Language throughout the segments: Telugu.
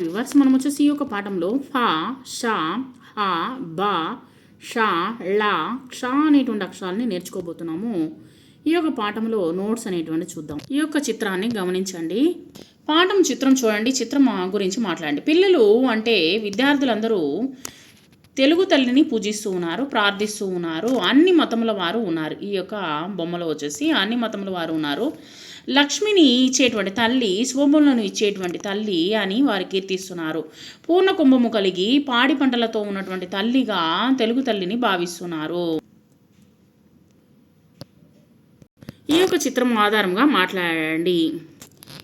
వివర్స్ మనం వచ్చేసి ఈ యొక్క పాఠంలో ఫా షా హా బా షా లా క్షా అనేటువంటి అక్షరాలని నేర్చుకోబోతున్నాము. ఈ యొక్క పాఠంలో నోట్స్ అనేటువంటి చూద్దాం. ఈ యొక్క చిత్రాన్ని గమనించండి. పాఠం చిత్రం చూడండి. చిత్రం గురించి మాట్లాడండి. పిల్లలు అంటే విద్యార్థులందరూ తెలుగు తల్లిని పూజిస్తూ ఉన్నారు ప్రార్థిస్తూ ఉన్నారు. అన్ని మతముల వారు ఉన్నారు. ఈ యొక్క బొమ్మలో వచ్చేసి అన్ని మతముల వారు ఉన్నారు. లక్ష్మిని ఇచ్చేటువంటి తల్లి శుభములను ఇచ్చేటువంటి తల్లి అని వారు కీర్తిస్తున్నారు. పూర్ణ కుంభము కలిగి పాడి పంటలతో ఉన్నటువంటి తల్లిగా తెలుగు తల్లిని భావిస్తున్నారు. ఈ యొక్క చిత్రం ఆధారంగా మాట్లాడండి.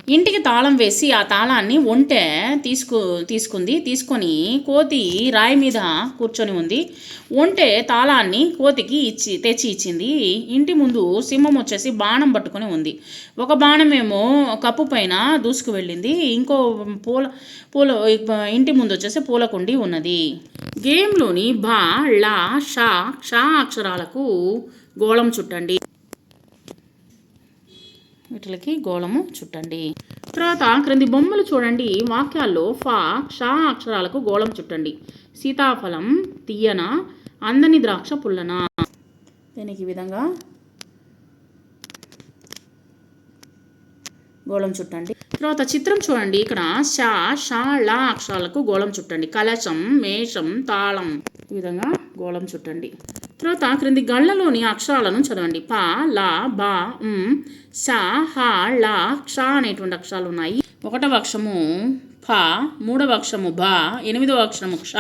ఇంటికి తాళం వేసి ఆ తాళాన్ని ఒంటె తీసుకు తీసుకుంది. తీసుకొని కోతి రాయి మీద కూర్చొని ఉంది. ఒంటె తాళాన్ని కోతికి ఇచ్చి తెచ్చి ఇచ్చింది. ఇంటి ముందు సింహం వచ్చేసి బాణం పట్టుకొని ఉంది. ఒక బాణమేమో కప్పు పైన దూసుకు వెళ్ళింది. ఇంకో పూల పూల ఇంటి ముందు వచ్చేసి పూలకుండి ఉన్నది. గేమ్లోని బా లా షా షా అక్షరాలకు గోళం చుట్టండి. వీటికి గోళము చుట్టండి. తర్వాత క్రింది బొమ్మలు చూడండి. వాక్యాల్లో ఫా షా అక్షరాలకు గోళం చుట్టండి. సీతాఫలం తీయన అందని ద్రాక్ష పుల్లన. దీనికి విధంగా గోళం చుట్టండి. తర్వాత చిత్రం చూడండి. ఇక్కడ షా షా లా అక్షరాలకు గోళం చుట్టండి. కలశం మేషం తాళం. ఈ విధంగా గోళం చుట్టండి. తర్వాత క్రింది గళ్ళలోని అక్షరాలను చదవండి. ప లా బా ఉమ్ హ హా క్ష అనేటువంటి అక్షరాలు ఉన్నాయి. ఒకటవ అక్షము ఫ మూడవ అక్షము భ ఎనిమిదవ అక్షరము క్ష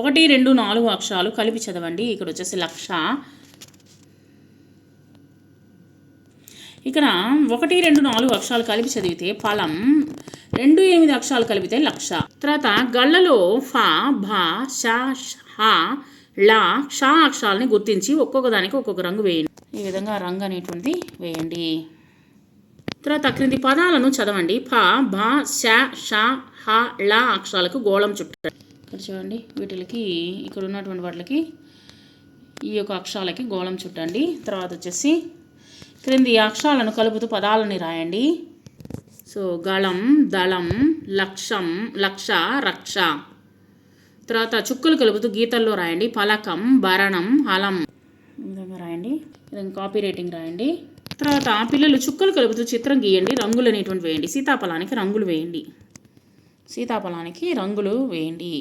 ఒకటి రెండు నాలుగు అక్షరాలు కలిపి చదవండి. ఇక్కడ వచ్చేసి లక్ష. ఇక్కడ ఒకటి రెండు నాలుగు అక్షరాలు కలిపి చదివితే ఫలం రెండు ఎనిమిది అక్షరాలు కలిపితే లక్ష. తర్వాత గళ్ళలో ఫ భ ష హ లా షా అక్షరాలని గుర్తించి ఒక్కొక్క దానికి ఒక్కొక్క రంగు వేయండి. ఈ విధంగా రంగు అనేటువంటిది వేయండి. తర్వాత క్రింది పదాలను చదవండి. ఫ భ ష ష హ లా అక్షరాలకు గోళం చుట్టండి ఇక్కడ చూడండి వీటికి ఇక్కడ ఉన్నటువంటి వాటికి ఈ యొక్క అక్షరాలకి గోళం చుట్టండి. తర్వాత వచ్చేసి క్రింది అక్షరాలను కలుపుతూ పదాలని రాయండి. సో గళం దళం లక్షం లక్ష రక్ష. తర్వాత చుక్కలు కలుపుతూ గీతల్లో రాయండి. పలకం భరణం హలం. విధంగా రాయండి. విధంగా కాపీ రేటింగ్ రాయండి. తర్వాత పిల్లలు చుక్కలు కలుపుతూ చిత్రం గీయండి. రంగులు అనేటువంటి వేయండి. సీతాఫలానికి రంగులు వేయండి. సీతాఫలానికి రంగులు వేయండి.